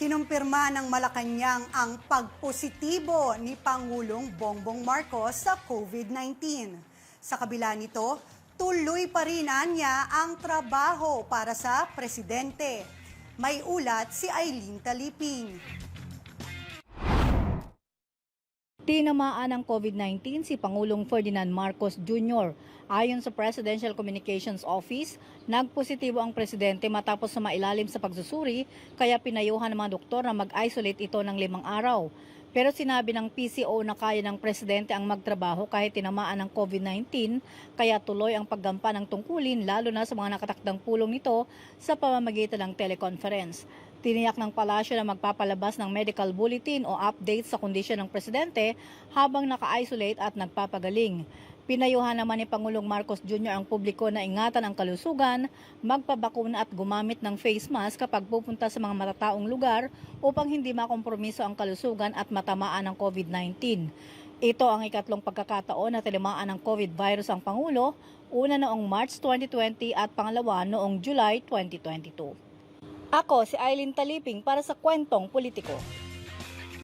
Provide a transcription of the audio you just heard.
Kinumpirma ng Malacanang ang pagpositibo ni Pangulong Bongbong Marcos sa COVID-19. Sa kabila nito, tuloy pa rin niya ang trabaho para sa presidente. May ulat si Eileen Taliping. Tinamaan ng COVID-19 si Pangulong Ferdinand Marcos Jr. Ayon sa Presidential Communications Office, nagpositibo ang presidente matapos sa mailalim sa pagsusuri kaya pinayuhan ng mga doktor na mag-isolate ito ng limang araw. Pero sinabi ng PCO na kaya ng presidente ang magtrabaho kahit tinamaan ng COVID-19 kaya tuloy ang paggampa ng tungkulin lalo na sa mga nakatakdang pulong nito sa pamamagitan ng teleconference. Tiniyak ng palasyo na magpapalabas ng medical bulletin o update sa kondisyon ng presidente habang naka-isolate at nagpapagaling. Pinayuhan naman ni Pangulong Marcos Jr. ang publiko na ingatan ang kalusugan, magpabakuna at gumamit ng face mask kapag pupunta sa mga matataong lugar upang hindi makompromiso ang kalusugan at matamaan ng COVID-19. Ito ang ikatlong pagkakataon na tinamaan ng COVID virus ang Pangulo, una noong March 2020 at pangalawa noong July 2022. Ako si Eileen Taliping para sa Kwentong Politiko.